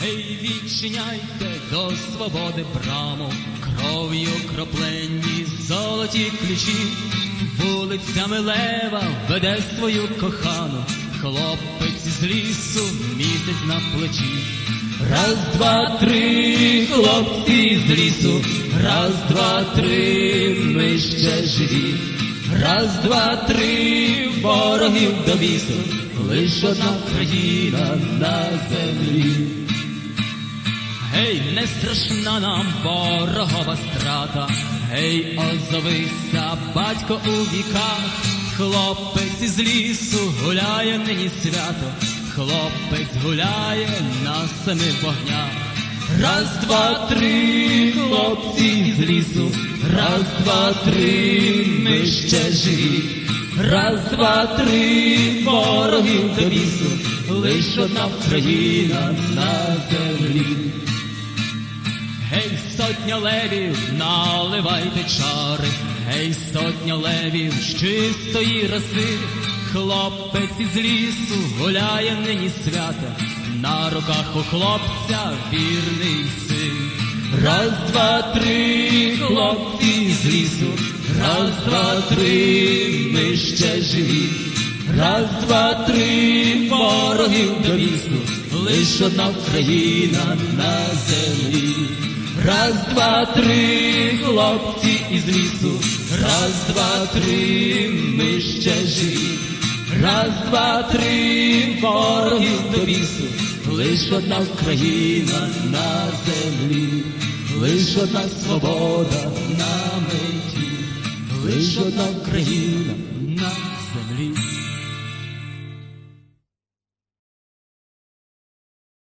Гей, відчиняйте до свободи браму, кров'ю кроплені золоті ключі, вулицями лева веде свою кохану, хлопець з лісу місяць на плечі. Раз, два, три, хлопці з лісу, раз, два, три, ми ще живі. Раз, два, три, ворогів до вісу, лиш одна країна на землі. Гей, не страшна нам ворогова страта, гей, озовися, батько у віках, хлопець із лісу гуляє нині свято, хлопець гуляє на семи вогнях. Раз, два, три, хлопці з лісу, раз, два, три, ми ще живі. Раз, два, три, ворогів до лісу, лиш одна країна на землі. Сотня левів, наливайте чари, гей, сотня левів з чистої роси, хлопець із лісу гуляє нині свято, на руках у хлопця вірний син. Раз, два, три, хлопці з лісу, раз, два, три, ми ще живі. Раз, два, три, ворогів до вісу, лиш одна країна на землі. Раз, два, три, хлопці із лісу, раз, два, три, ми ще живі. Раз, два, три, ворогів до вісу, лиш одна країна на землі, лиш одна свобода на меті, лиш одна країна на землі.